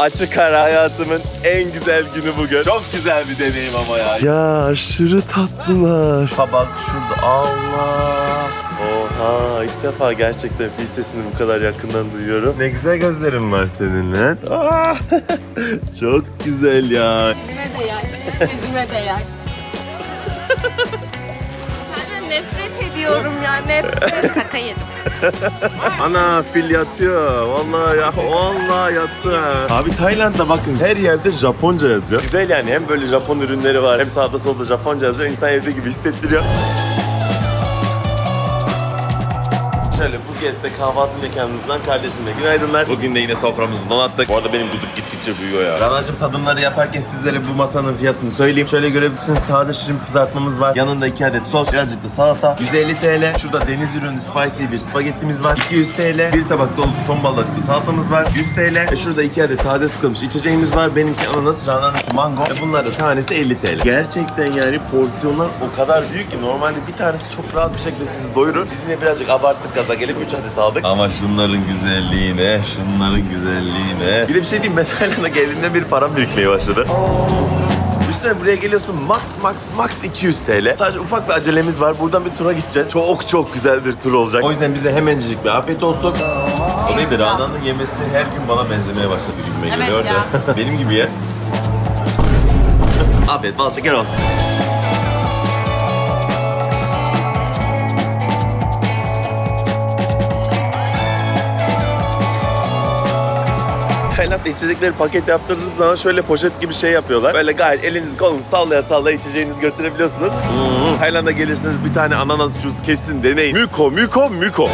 Açık ara hayatımın en güzel günü bugün. Çok güzel bir deneyim ama ya. Ya aşırı tatlılar. Kabak şurada. Allah. Oha ilk defa gerçekten fil sesini bu kadar yakından duyuyorum. Ne güzel gözlerin var senin lan. Ah, Çok güzel ya. Elime de yay, yüzüme de yay. Nefret ediyorum ya, nefret. Kaka yedim. Ana fil yatıyor. Vallahi ya vallahi yattı. Abi Tayland'da bakın her yerde Japonca yazıyor. Güzel yani hem böyle Japon ürünleri var hem sağda solda Japonca yazıyor. İnsan evde gibi hissettiriyor. Şöyle Phuket'te kahvaltı mekanımızdan kardeşimle günaydınlar. Bugün de yine soframızı donattık. Bu arada benim guduk gittikçe büyüyor ya. Ranacığım tadımları yaparken sizlere bu masanın fiyatını söyleyeyim. Şöyle görebilirsiniz taze şirin kızartmamız var. Yanında 2 adet sos, birazcık da salata. 150 TL. Şurada deniz ürünlü spicy bir spagettimiz var. 200 TL. Bir tabak dolusu ton balıklı salatamız var. 100 TL. E şurada 2 adet taze sıkılmış içeceğimiz var. Benimki ananas, Rana'nınki mango. E bunlar da tanesi 50 TL. Gerçekten yani porsiyonlar o kadar büyük ki normalde bir tanesi çok rahat bir şekilde sizi doyurur. Biz yine birazcık abarttık gaza gelip 3 adet aldık. Ama şunların güzelliğine, şunların güzelliğine. Bir de bir şey diyeyim Metalyan'a geldiğinde bir param birikmeye başladı. Üstüne buraya geliyorsun max max max 200 TL. Sadece ufak bir acelemiz var. Buradan bir tura gideceğiz. Çok çok güzel bir tur olacak. O yüzden bize hemencik bir afiyet olsun. O neydi? Rana'nın yemesi her gün bana benzemeye başladı gibime Evet geliyor ya. Benim gibi ya. Afiyet bal şeker olsun. Tayland'da içecekleri paket yaptırdığınız zaman şöyle poşet gibi şey yapıyorlar. Böyle gayet eliniz kolunuzu sallaya sallaya içeceğinizi götürebiliyorsunuz. Hmm. Tayland'a gelirseniz bir tane ananas juice kesin deneyin. Müko, müko, müko.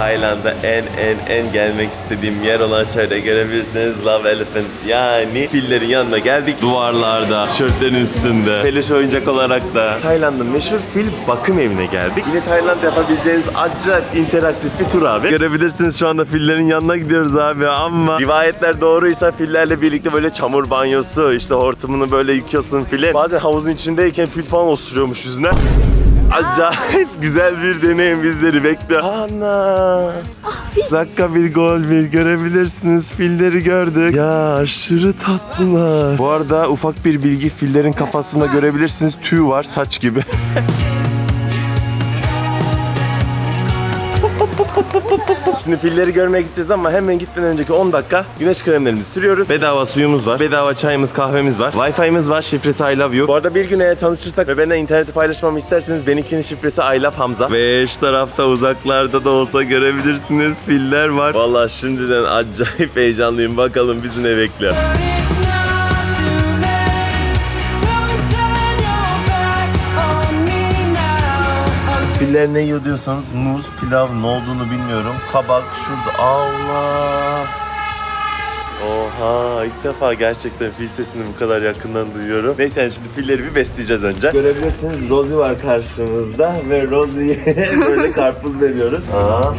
Ve Tayland'a en en en gelmek istediğim yer olan şöyle görebilirsiniz Love Elephant yani fillerin yanına geldik. Duvarlarda, tişörtlerin üstünde, peluş oyuncak olarak da Tayland'ın meşhur fil bakım evine geldik. Yine Tayland'da yapabileceğiniz acayip interaktif bir tur abi. Görebilirsiniz şu anda fillerin yanına gidiyoruz abi ama rivayetler doğruysa fillerle birlikte böyle çamur banyosu, işte hortumunu böyle yıkıyorsun file. Bazen havuzun içindeyken fil falan osuruyormuş yüzüne. Acayip güzel bir deneyim bizleri bekliyor. Ana. Dakika bir gol bir görebilirsiniz. Filleri gördük. Ya aşırı tatlılar. Bu arada ufak bir bilgi fillerin kafasında görebilirsiniz. Tüy var saç gibi. Şimdi filleri görmeye gideceğiz ama hemen gitmeden önceki 10 dakika güneş kremlerimizi sürüyoruz. Bedava suyumuz var. Bedava çayımız, kahvemiz var. Wi-Fi'miz var. Şifresi I love you. Bu arada bir gün eğer tanışırsak ve benimle interneti paylaşmamı isterseniz benimkinin şifresi I love Hamza. Ve şu tarafta uzaklarda da olsa görebilirsiniz filler var. Vallahi şimdiden acayip heyecanlıyım. Bakalım bizi ne bekliyor. Now. Filler ne yiyor diyorsanız muz, pilav ne olduğunu bilmiyorum. Kabak şurada. Allah. Oha ilk defa gerçekten fil sesini bu kadar yakından duyuyorum. Neyse yani şimdi filleri bir besleyeceğiz önce. Görebilirsiniz Rosie var karşımızda ve Rosie'ye böyle karpuz veriyoruz. Aa.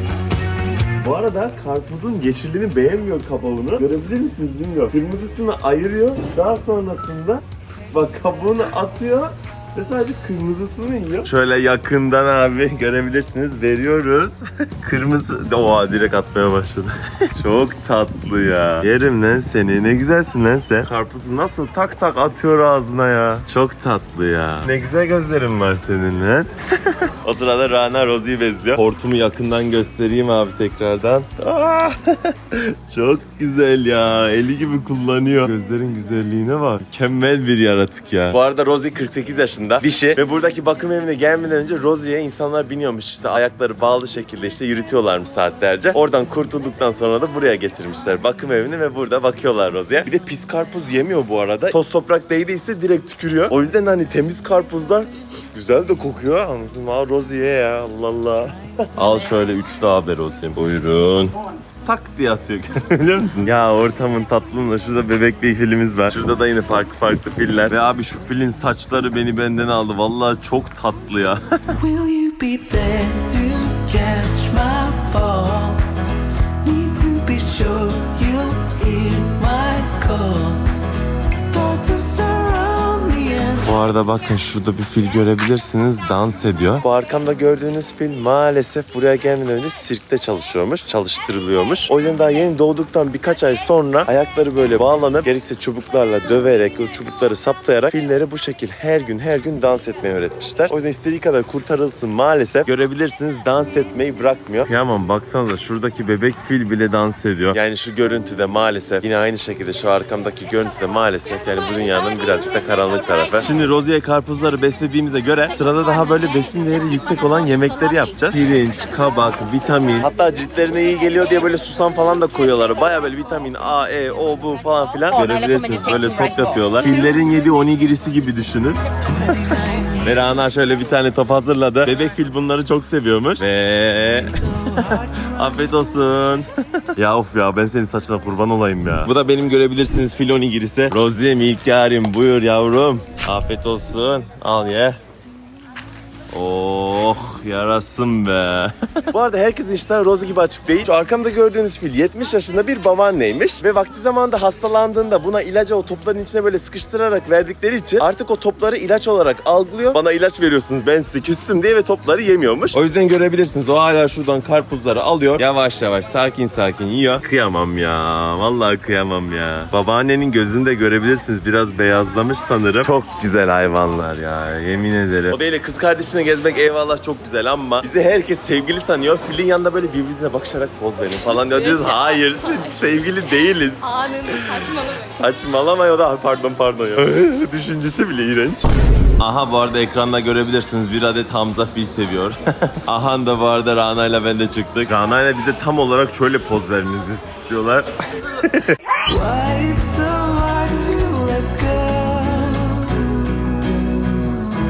Bu arada karpuzun yeşilini beğenmiyor kabuğunu. Görebilir misiniz bilmiyorum. Kırmızısını ayırıyor. Daha sonrasında bak kabuğunu atıyor ve sadece kırmızısını yiyor. Şöyle yakından abi görebilirsiniz. Veriyoruz. Kırmızı... Oha direkt atmaya başladı. Çok tatlı ya. Yerim lan seni. Ne güzelsin lan sen. Karpuzu nasıl tak tak atıyor ağzına ya. Çok tatlı ya. Ne güzel gözlerin var senin lan. o sırada Rana Rosie'yi bezliyor. Hortumu yakından göstereyim abi tekrardan. Ah! Çok güzel ya. Eli gibi kullanıyor. Gözlerin güzelliğine bak. Mükemmel bir yaratık ya. Bu arada Rosie 48 yaşında. Dişi. Ve buradaki bakım evine gelmeden önce Rosie'ye insanlar biniyormuş işte ayakları bağlı şekilde işte yürütüyorlarmış saatlerce. Oradan kurtulduktan sonra da buraya getirmişler bakım evini ve burada bakıyorlar Rosie'ye. Bir de pis karpuz yemiyor bu arada. Toz toprak değdiyse direkt tükürüyor. O yüzden hani temiz karpuzlar güzel de kokuyor. Anlasın Aa Rosie'ye ya Allah Allah. Al şöyle 3 daha haber Rosie. Buyurun tak diye atıyor biliyor musun? Ya ortamın tatlılığında şurada bebek bir filimiz var. Şurada da yine farklı farklı filler. Ve abi şu filin saçları beni benden aldı. Vallahi çok tatlı ya. Will you be there to catch my fall? Bu arada bakın şurada bir fil görebilirsiniz dans ediyor. Bu arkamda gördüğünüz fil maalesef buraya gelmeden önce sirkte çalışıyormuş, çalıştırılıyormuş. O yüzden daha yeni doğduktan birkaç ay sonra ayakları böyle bağlanıp gerekse çubuklarla döverek o çubukları saptayarak filleri bu şekil her gün her gün dans etmeyi öğretmişler. O yüzden istediği kadar kurtarılsın maalesef görebilirsiniz dans etmeyi bırakmıyor. Kıyamam baksanıza şuradaki bebek fil bile dans ediyor. Yani şu görüntüde maalesef yine aynı şekilde şu arkamdaki görüntüde maalesef yani bu dünyanın birazcık da karanlık tarafı. Şimdi Rozi'ye karpuzları beslediğimize göre sırada daha böyle besin değeri yüksek olan yemekleri yapacağız. Pirinç, kabak, vitamin. Hatta ciltlerine iyi geliyor diye böyle susam falan da koyuyorlar. Baya böyle vitamin A, E, O, bu falan filan görebilirsiniz. Böyle top yapıyorlar. Fillerin yediği onigirisi gibi düşünün. Ve Rana şöyle bir tane top hazırladı. Bebek fil bunları çok seviyormuş. Ve... Afiyet olsun. ya of ya ben senin saçına kurban olayım ya. Bu da benim görebilirsiniz fil onigirisi. Roziye Milkarim buyur yavrum. Afiyet olsun. Al ye. Oh yarasın be. Bu arada herkesin iştahı Rosie gibi açık değil. Şu arkamda gördüğünüz fil 70 yaşında bir babaanneymiş. Ve vakti zamanında hastalandığında buna ilacı o topların içine böyle sıkıştırarak verdikleri için artık o topları ilaç olarak algılıyor. Bana ilaç veriyorsunuz ben size küstüm diye ve topları yemiyormuş. O yüzden görebilirsiniz o hala şuradan karpuzları alıyor. Yavaş yavaş sakin sakin yiyor. Kıyamam ya. Vallahi kıyamam ya. Babaannenin gözünde görebilirsiniz biraz beyazlamış sanırım. Çok güzel hayvanlar ya yemin ederim. O değil de kız kardeşine gezmek eyvallah çok güzel ama bizi herkes sevgili sanıyor. Filin yanında böyle birbirine bakışarak poz verin falan diyor. Diyoruz hayır sevgili değiliz. Anını saçmalamayın. Saçmalama ya da pardon pardon ya. Düşüncesi bile iğrenç. Aha bu arada ekranda görebilirsiniz bir adet Hamza fil seviyor. Aha da bu arada Rana ile ben de çıktık. Rana ile bize tam olarak şöyle poz vermemizi istiyorlar.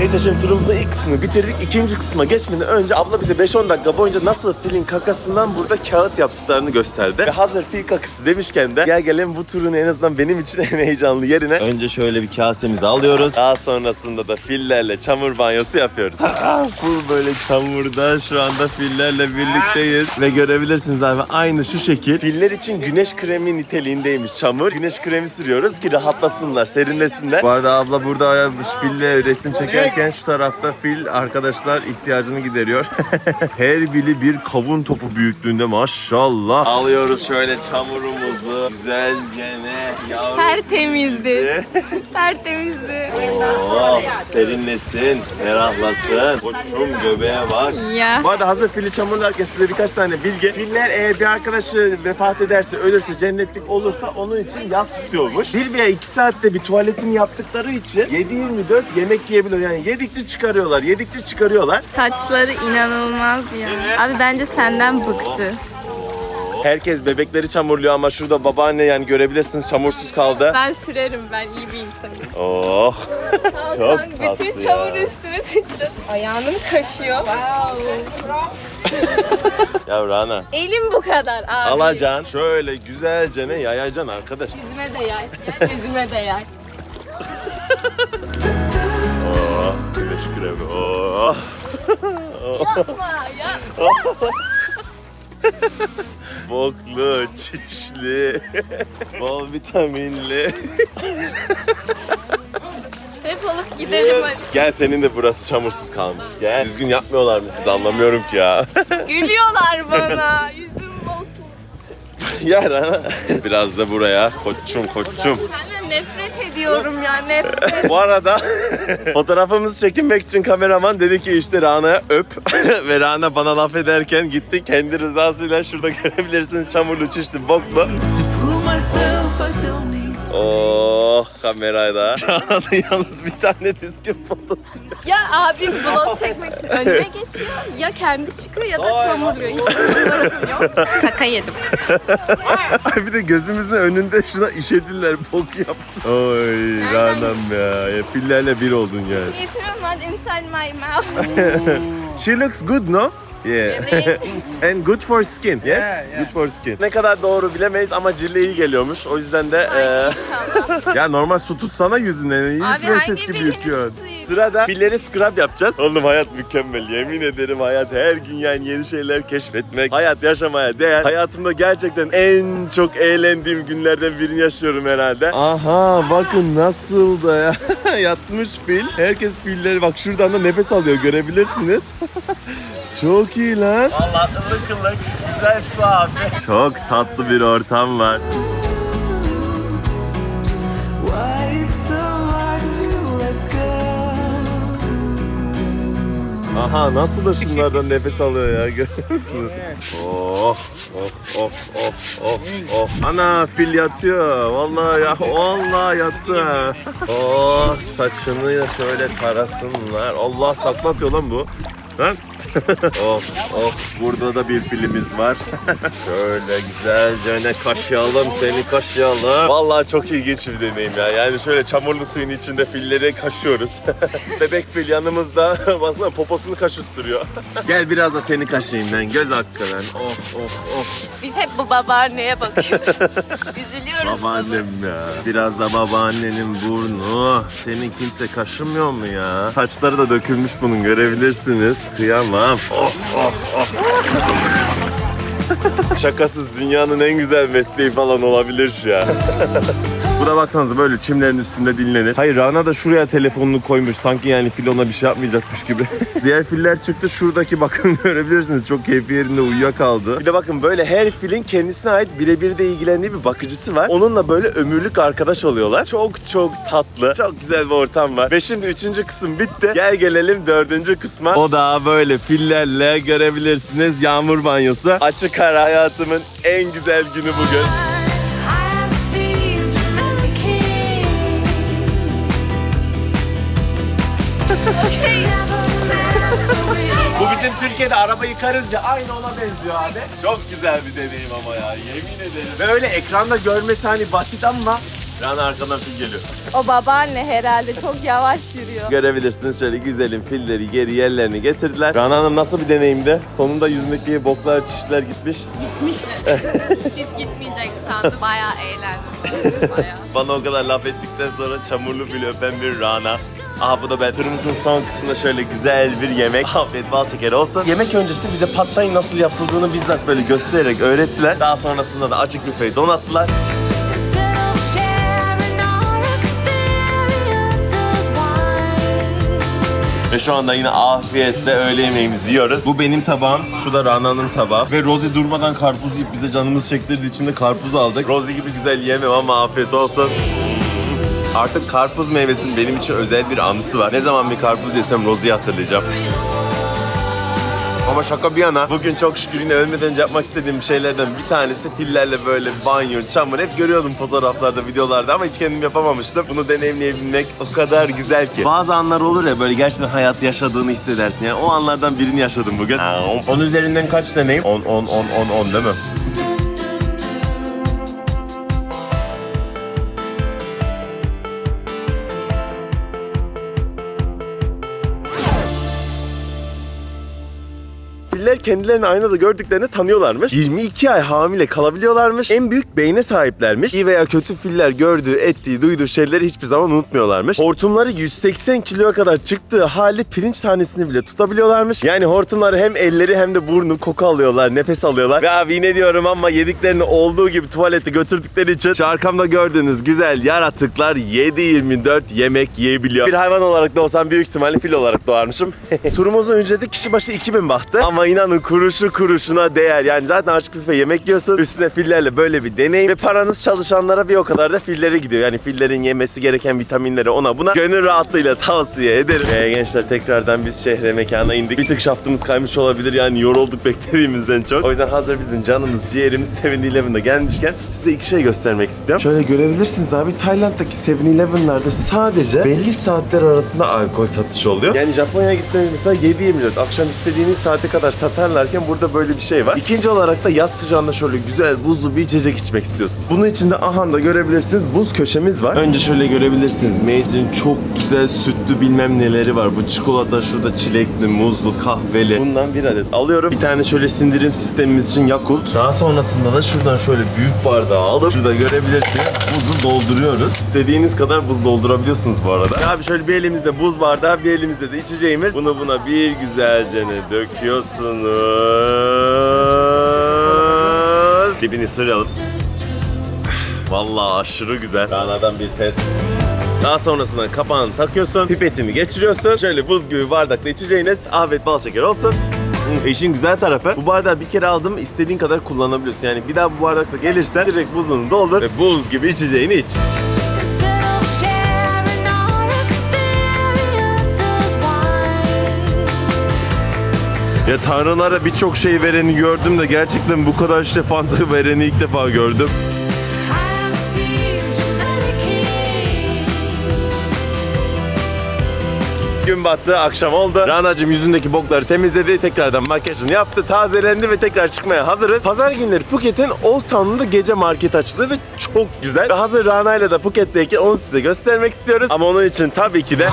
Neyse şimdi turumuzun ilk kısmını bitirdik. İkinci kısma geçmeden önce abla bize 5-10 dakika boyunca nasıl filin kakasından burada kağıt yaptıklarını gösterdi. Ve hazır fil kakası demişken de gel gelelim bu turun en azından benim için en heyecanlı yerine. Önce şöyle bir kasemizi alıyoruz. Daha sonrasında da fillerle çamur banyosu yapıyoruz. Full böyle çamurda şu anda fillerle birlikteyiz. Ve görebilirsiniz abi aynı şu şekil. Filler için güneş kremi niteliğindeymiş çamur. Güneş kremi sürüyoruz ki rahatlasınlar, serinlesinler. Bu arada abla burada fille resim çekerken şu tarafta fil arkadaşlar ihtiyacını gideriyor. Her biri bir kavun topu büyüklüğünde maşallah. Alıyoruz şöyle çamurumuzu güzelce ne yavrum. Tertemizdi. Tertemizdi. Oh, serinlesin, ferahlasın. Koçum göbeğe bak. Ya. Bu arada hazır fili çamurlarken size birkaç tane bilgi. Filler eğer bir arkadaşı vefat ederse, ölürse, cennetlik olursa onun için yas tutuyormuş. Bir veya iki saatte bir tuvaletini yaptıkları için 7-24 yemek yiyebiliyor. Yani yedikçe çıkarıyorlar, yedikçe çıkarıyorlar. Saçları inanılmaz ya. Abi bence senden bıktı. Herkes bebekleri çamurluyor ama şurada babaanne yani görebilirsiniz çamursuz kaldı. Ben sürerim ben iyi bir insanım. Oh. Çok Hakan, tatlı Bütün ya. çamur üstüme sıçradı. Kaşıyor. Wow. Ya Rana. Elim bu kadar abi. Alacaksın şöyle güzelce ne yayacaksın arkadaş. Yüzüme de yay. Yüzüme de yay. Oh, güneş kremi. Oh. Yapma ya. Boklu, çişli, bol vitaminli. Defolup gidelim hadi. Gel senin de burası çamursuz kalmış. Gel. Düzgün yapmıyorlar mı siz anlamıyorum ki ya. Gülüyorlar bana. Yüzüm bok. ya Rana. Biraz da buraya. Koçum koçum. Senden nefret ediyorum ya nefret. Bu arada fotoğrafımızı çekinmek için kameraman dedi ki işte Rana'ya öp. Ve Rana bana laf ederken gitti kendi rızasıyla şurada görebilirsiniz çamurlu çişli boklu. Oh kamerayla. Rana'nın yalnız bir tane düzgün fotosu. Ya abim vlog çekmek için önüme geçiyor. Ya kendi çıkıyor ya da çamurluyor. Hiç fotoğrafım yok. Kaka yedim. Ay bir de gözümüzün önünde şuna işediler bok yaptı. Oy Rana'm ya. ya. Fillerle bir oldun yani. Getiriyorum hadi inside my mouth. She looks good no? Yeah. Really? And good for skin. Yes? Good for skin. Ne kadar doğru bilemeyiz ama cilde iyi geliyormuş. O yüzden de Ay inşallah. ya normal su tutsana yüzüne. İyi Abi hangi gibi yıkıyorsun. Sırada filleri scrub yapacağız. Oğlum hayat mükemmel. Yemin ederim hayat her gün yani yeni şeyler keşfetmek. Hayat yaşamaya değer. Hayatımda gerçekten en çok eğlendiğim günlerden birini yaşıyorum herhalde. Aha bakın nasıl da ya. Yatmış fil. Herkes filleri bak şuradan da nefes alıyor görebilirsiniz. Çok iyi lan. Allah ılık ılık güzel su abi. Çok tatlı bir ortam var. Aha nasıl da şunlardan nefes alıyor ya görüyor musunuz? Oh oh oh oh oh oh. Ana fil yatıyor. Vallahi ya vallahi yattı. Oh saçını da şöyle tarasınlar. Allah takla atıyor lan bu. Lan. oh oh burada da bir filimiz var. şöyle güzelce ne kaşıyalım seni kaşıyalım. Vallahi çok ilginç bir deneyim ya. Yani şöyle çamurlu suyun içinde filleri kaşıyoruz. Bebek fil yanımızda baksana poposunu kaşıttırıyor. Gel biraz da seni kaşıyayım lan göz hakkı lan. Oh oh oh. Biz hep bu babaanneye bakıyoruz. Üzülüyoruz. Babaannem ya. Biraz da babaannenin burnu. Seni kimse kaşımıyor mu ya? Saçları da dökülmüş bunun görebilirsiniz. Kıyamam. Oh oh oh. Şakasız dünyanın en güzel mesleği falan olabilir şu an. Bu da baksanıza böyle çimlerin üstünde dinlenir. Hayır Rana da şuraya telefonunu koymuş. Sanki yani fil ona bir şey yapmayacakmış gibi. Diğer filler çıktı. Şuradaki bakın görebilirsiniz. Çok keyfi yerinde uyuyakaldı. Bir de bakın böyle her filin kendisine ait birebir de ilgilendiği bir bakıcısı var. Onunla böyle ömürlük arkadaş oluyorlar. Çok çok tatlı. Çok güzel bir ortam var. Ve şimdi üçüncü kısım bitti. Gel gelelim dördüncü kısma. O da böyle fillerle görebilirsiniz. Yağmur banyosu. Açık ara hayatımın en güzel günü bugün. Bu bizim Türkiye'de araba yıkarız ya aynı ona benziyor abi. Çok güzel bir deneyim ama ya yemin ederim. Ve öyle ekranda görmesi hani basit ama Rana arkadan fil geliyor. O babaanne herhalde çok yavaş yürüyor. Görebilirsiniz şöyle güzelim filleri geri yerlerine getirdiler. Rana Hanım nasıl bir deneyimdi? Sonunda yüzündeki boklar çişler gitmiş. Gitmiş mi? Hiç gitmeyecek sandım. Bayağı eğlendim. Bayağı. Bana o kadar laf ettikten sonra çamurlu fil öpen bir Rana. Aha bu da ben. Turumuzun son kısmında şöyle güzel bir yemek. Afiyet bal şekeri olsun. Yemek öncesi bize pad thai nasıl yapıldığını bizzat böyle göstererek öğrettiler. Daha sonrasında da açık büfeyi donattılar. Ve şu anda yine afiyetle öğle yemeğimizi yiyoruz. Bu benim tabağım, şu da Rana'nın tabağı. Ve Rosie durmadan karpuz yiyip bize canımız çektirdiği için de karpuz aldık. Rosie gibi güzel yiyemem ama afiyet olsun. Artık karpuz meyvesinin benim için özel bir anısı var. Ne zaman bir karpuz yesem Rosie'yi hatırlayacağım. Ama şaka bir yana bugün çok şükür yine ölmeden önce yapmak istediğim şeylerden bir tanesi fillerle böyle banyo, çamur hep görüyordum fotoğraflarda, videolarda ama hiç kendim yapamamıştım. Bunu deneyimleyebilmek o kadar güzel ki. Bazı anlar olur ya böyle gerçekten hayat yaşadığını hissedersin. Yani o anlardan birini yaşadım bugün. 10 üzerinden kaç deneyim? 10 10 10 10 10 değil mi? Kendilerini aynada gördüklerini tanıyorlarmış. 22 ay hamile kalabiliyorlarmış. En büyük beyne sahiplermiş. İyi veya kötü filler gördüğü, ettiği, duyduğu şeyleri hiçbir zaman unutmuyorlarmış. Hortumları 180 kiloya kadar çıktığı hali pirinç tanesini bile tutabiliyorlarmış. Yani hortumları hem elleri hem de burnu koku alıyorlar, nefes alıyorlar. Ve abi yine diyorum ama yediklerini olduğu gibi tuvalete götürdükleri için şu arkamda gördüğünüz güzel yaratıklar 7-24 yemek yiyebiliyor. Bir hayvan olarak doğsam büyük ihtimalle fil olarak doğarmışım. Turumuzun ücreti kişi başı 2000 bahtı. Ama inanın kuruşu kuruşuna değer. Yani zaten açık büfe yemek yiyorsun. Üstüne fillerle böyle bir deneyim. Ve paranız çalışanlara bir o kadar da fillere gidiyor. Yani fillerin yemesi gereken vitaminleri ona buna gönül rahatlığıyla tavsiye ederim. Ee, gençler tekrardan biz şehre mekana indik. Bir tık şaftımız kaymış olabilir. Yani yorulduk beklediğimizden çok. O yüzden hazır bizim canımız ciğerimiz 7-Eleven'da gelmişken size iki şey göstermek istiyorum. Şöyle görebilirsiniz abi Tayland'daki 7-Eleven'larda sadece belli saatler arasında alkol satışı oluyor. Yani Japonya'ya gitseniz mesela 7-24 akşam istediğiniz saate kadar kadar satarlarken burada böyle bir şey var. İkinci olarak da yaz sıcağında şöyle güzel buzlu bir içecek içmek istiyorsunuz. Bunun içinde aha da görebilirsiniz buz köşemiz var. Önce şöyle görebilirsiniz. Made'in çok güzel sütlü bilmem neleri var. Bu çikolata şurada çilekli, muzlu, kahveli. Bundan bir adet alıyorum. Bir tane şöyle sindirim sistemimiz için Yakult. Daha sonrasında da şuradan şöyle büyük bardağı alıp şurada görebilirsiniz buzu dolduruyoruz. İstediğiniz kadar buz doldurabiliyorsunuz bu arada. Abi şöyle bir elimizde buz bardağı, bir elimizde de içeceğimiz. Bunu buna bir güzelce ne döküyorsunuz. Dibini sıralım. Vallahi aşırı güzel. Ranadan bir test. Daha sonrasında kapağını takıyorsun, pipetini geçiriyorsun. Şöyle buz gibi bardakla içeceğiniz afiyet bal şeker olsun. İşin güzel tarafı bu bardağı bir kere aldım istediğin kadar kullanabiliyorsun. Yani bir daha bu bardakla gelirsen direkt buzunu doldur ve buz gibi içeceğini iç. Ya tanrılara birçok şey vereni gördüm de gerçekten bu kadar işte fanta vereni ilk defa gördüm. Gün battı, akşam oldu. Rana'cığım yüzündeki bokları temizledi, tekrardan makyajını yaptı, tazelendi ve tekrar çıkmaya hazırız. Pazar günleri Phuket'in Old Town'da gece market açılıyor ve çok güzel. Ve hazır Rana'yla da Phuket'teyken onu size göstermek istiyoruz. Ama onun için tabii ki de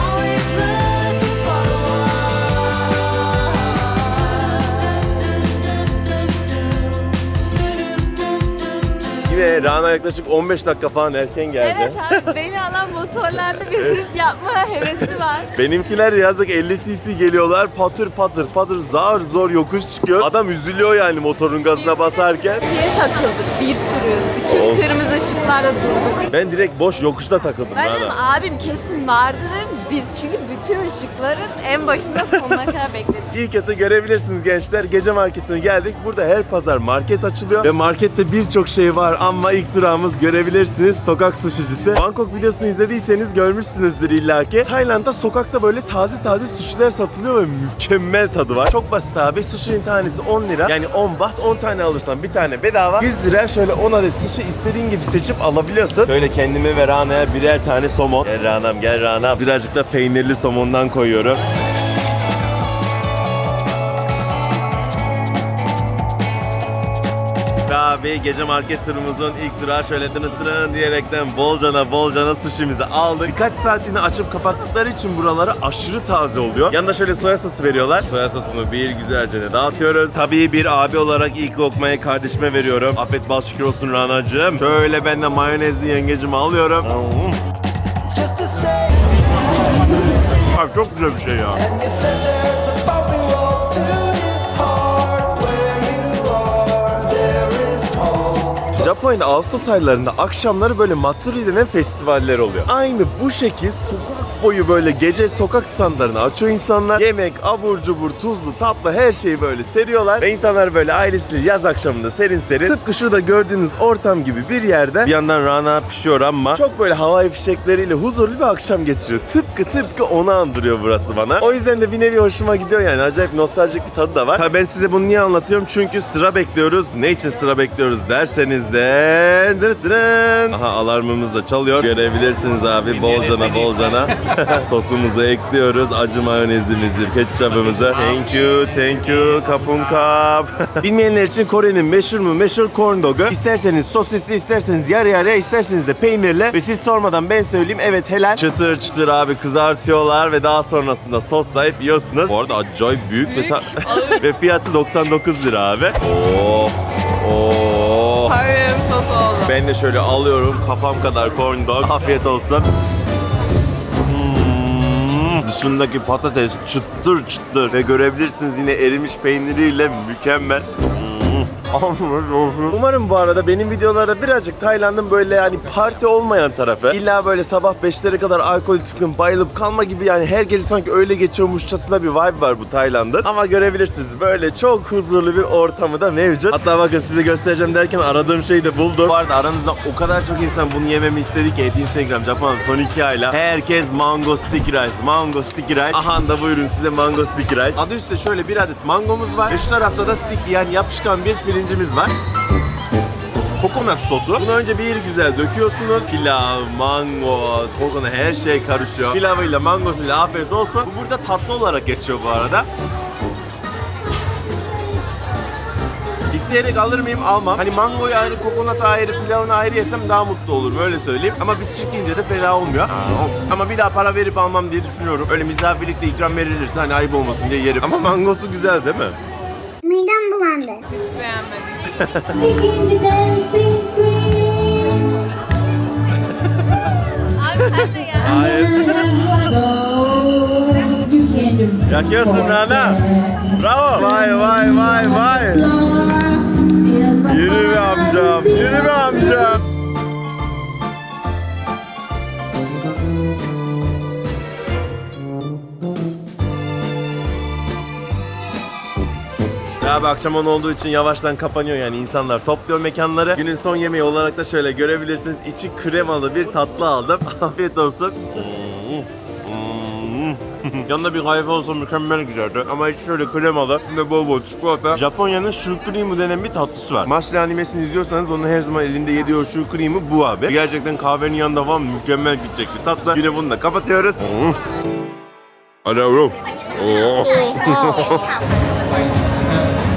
yine Rana yaklaşık 15 dakika falan erken geldi. Evet abi beni alan motorlarda bir hız yapma hevesi var. Benimkiler yazık 50 cc geliyorlar patır patır patır zar zor yokuş çıkıyor. Adam üzülüyor yani motorun gazına basarken. Trafiğe takıldık bir sürü. Bütün Of. kırmızı ışıklarda durduk. Ben direkt boş yokuşta takıldım Ben dedim Rana. abim kesin vardı dedim. Biz çünkü bütün ışıkların en başında sonuna kadar bekledik. İlk etı görebilirsiniz gençler. Gece marketine geldik. Burada her pazar market açılıyor. Ve markette birçok şey var ama ilk durağımız görebilirsiniz sokak sushi'cisi. Bangkok videosunu izlediyseniz görmüşsünüzdür illaki. Tayland'da sokakta böyle taze taze sushi'ler satılıyor ve mükemmel tadı var. Çok basit abi. Sushi'nin tanesi 10 lira. Yani 10 baht 10 tane alırsan bir tane bedava. 100 lira şöyle 10 adet sushi istediğin gibi seçip alabiliyorsun. Şöyle kendime ve Rana'ya birer tane somon. Gel Rana'm gel Rana. Birazcık da peynirli somondan koyuyorum. Abi gece market turumuzun ilk durağı şöyle dırın diyerekten bolcana bolcana sushi'mizi aldık. Birkaç saatini açıp kapattıkları için buraları aşırı taze oluyor. Yanında şöyle soya sosu veriyorlar. Soya sosunu bir güzelce de dağıtıyoruz. Tabii bir abi olarak ilk lokmayı kardeşime veriyorum. Afiyet bal şükür olsun Rana'cığım. Şöyle ben de mayonezli yengecimi alıyorum. Abi çok güzel bir şey ya. Japonya'da Ağustos aylarında akşamları böyle Matsuri denen festivaller oluyor. Aynı bu şekil sokak boyu böyle gece sokak standlarını açıyor insanlar. Yemek, abur cubur, tuzlu, tatlı her şeyi böyle seriyorlar. Ve insanlar böyle ailesiyle yaz akşamında serin serin. Tıpkı şurada gördüğünüz ortam gibi bir yerde bir yandan rana pişiyor ama çok böyle havai fişekleriyle huzurlu bir akşam geçiriyor. Tıpkı tıpkı onu andırıyor burası bana. O yüzden de bir nevi hoşuma gidiyor yani. Acayip nostaljik bir tadı da var. Ha ben size bunu niye anlatıyorum? Çünkü sıra bekliyoruz. Ne için sıra bekliyoruz derseniz de. Aha alarmımız da çalıyor. Görebilirsiniz abi bolcana bolcana. Sosumuzu ekliyoruz. Acı mayonezimizi, ketçapımızı. Thank you, thank you, kapun kap. Bilmeyenler için Kore'nin meşhur mu meşhur corn dog'u. İsterseniz sosisli, isterseniz yarı yarıya, isterseniz de peynirli. Ve siz sormadan ben söyleyeyim evet helal. Çıtır çıtır abi kızartıyorlar ve daha sonrasında soslayıp yiyorsunuz. Bu arada acayip büyük, ve, ta- ve fiyatı 99 lira abi. Oh, oh. Oldu. Ben de şöyle alıyorum kafam kadar corn dog. Afiyet olsun. Dışındaki patates çıtır çıtır ve görebilirsiniz yine erimiş peyniriyle mükemmel. Hmm. Umarım bu arada benim videolarda birazcık Tayland'ın böyle yani parti olmayan tarafı illa böyle sabah 5'lere kadar alkol tıkın bayılıp kalma gibi yani her gece sanki öyle geçiyormuşçasına bir vibe var bu Tayland'ın. Ama görebilirsiniz böyle çok huzurlu bir ortamı da mevcut. Hatta bakın size göstereceğim derken aradığım şeyi de buldum. Bu arada aranızda o kadar çok insan bunu yememi istedi ki Instagram Japon son iki ayla. Herkes mango sticky rice, mango sticky rice. Aha da buyurun size mango sticky rice. Adı üstte şöyle bir adet mangomuz var. Şu tarafta da sticky yani yapışkan bir pirincimiz var kokonat sosu. Bunu önce bir güzel döküyorsunuz. Pilav, mango, kokonat her şey karışıyor. Pilavıyla, mangosuyla afiyet olsun. Bu burada tatlı olarak geçiyor bu arada. isteyerek alır mıyım? Almam. Hani mangoyu ayrı, kokonat ayrı, pilavını ayrı yesem daha mutlu olurum. Öyle söyleyeyim. Ama bitişik deyince de feda olmuyor. Ama bir daha para verip almam diye düşünüyorum. Öyle misafirlikte ikram verilirse hani ayıp olmasın diye yerim. Ama mangosu güzel değil mi? Hiç beğenmedim. Abi sen de gel. Hayır. Yakıyorsun Rana. Bravo. Vay vay vay vay. Yürü be amcam. Yürü be amcam. Abi akşam 10 olduğu için yavaştan kapanıyor yani insanlar topluyor mekanları. Günün son yemeği olarak da şöyle görebilirsiniz. İçi kremalı bir tatlı aldım. Afiyet olsun. Yanında bir kahve olsa mükemmel giderdi. Ama içi şöyle kremalı, üstünde bol bol çikolata. Japonya'nın şukrimi denen bir tatlısı var. Maşra animesini izliyorsanız onun her zaman elinde yediği o şukrimi bu abi. Gerçekten kahvenin yanında var mükemmel gidecek bir tatlı. Yine bunu da kapatıyoruz. Hadi yavrum.